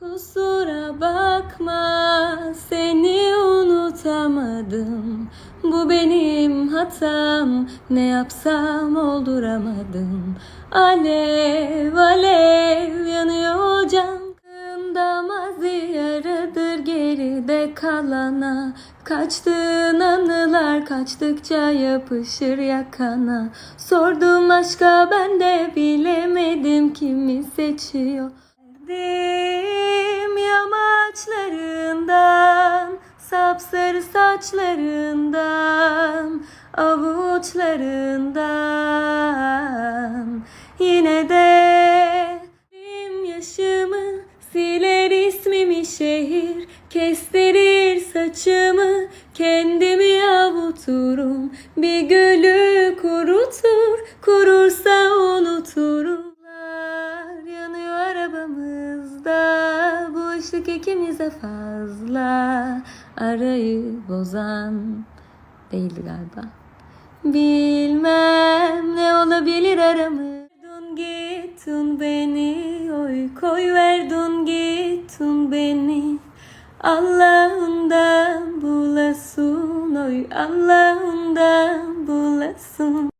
Kusura bakma seni unutamadım. Bu benim hatam ne yapsam olduramadım. Alev alev yanıyor can Damaz yaradır geride kalana. Kaçtığın anılar kaçtıkça yapışır yakana. Sordum aşka ben de bilemedim kimi seçiyor. Dim Sapsarı saçlarından Avuçlarından. Yine de Benim yaşımı Siler ismimi şehir Kestirir saçımı Kendimi avuturum. Bir gülü kurutur Kurursa Bu ışık ikimize fazla. Arayı bozan Değildi galiba. Bilmem ne olabilir aramız Dun gittin beni oy koy verdun gittin beni. Allah'ından bulasın oy Allah'ından bulasın